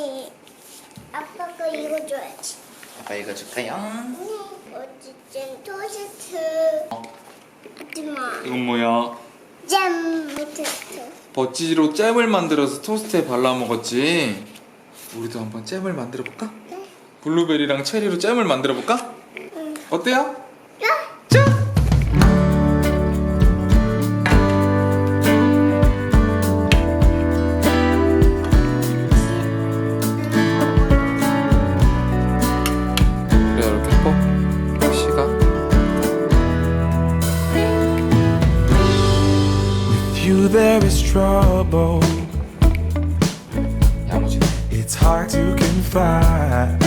아니, 아빠가 이거 줘야지. 아빠 이거 줄까요? 어쨌든 토스트. 어. 하지마. 이건 뭐야? 잼 토스트. 버찌로 잼을 만들어서 토스트에 발라 먹었지. 우리도 한번 잼을 만들어 볼까? 네. 블루베리랑 체리로 잼을 만들어 볼까? 응. 어때요? you there is trouble. It's hard to confide.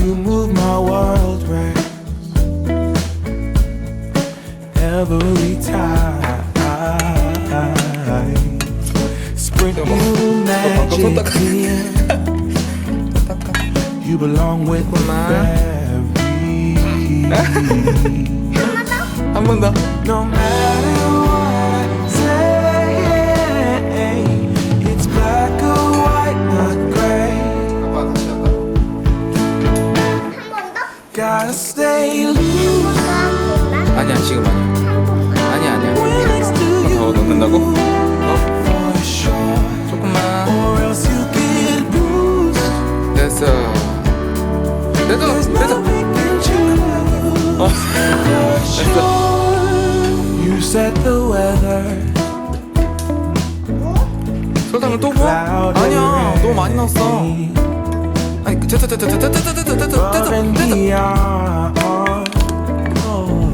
You move my world round every time. Sprinkle magic. You belong with my. fairies. 한 번 더. No matter what I say, it's black or white, not gray. 아빠 다시 한다. 한번 더? Gotta stay loose? 아니야 지금 아니야. 설탕을 또 부어? 아니야. 너무 많이 넣었어. 아니 그, art. Oh,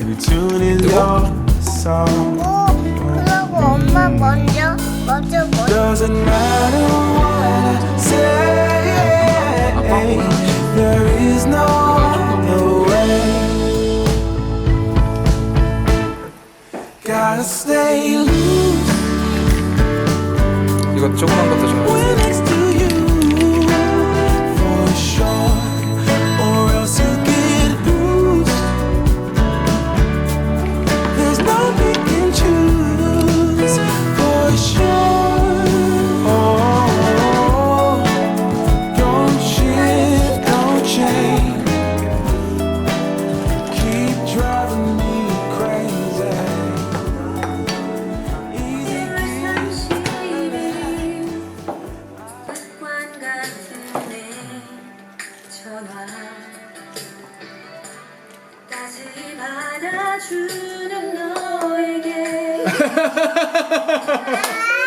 every tune is your song. 오, 그러고 엄마 먼저, 먼저 먼저. Gotta stay loose 이거 조그만 것도 넣어주세요. 전화 따스히 받아주는 너에게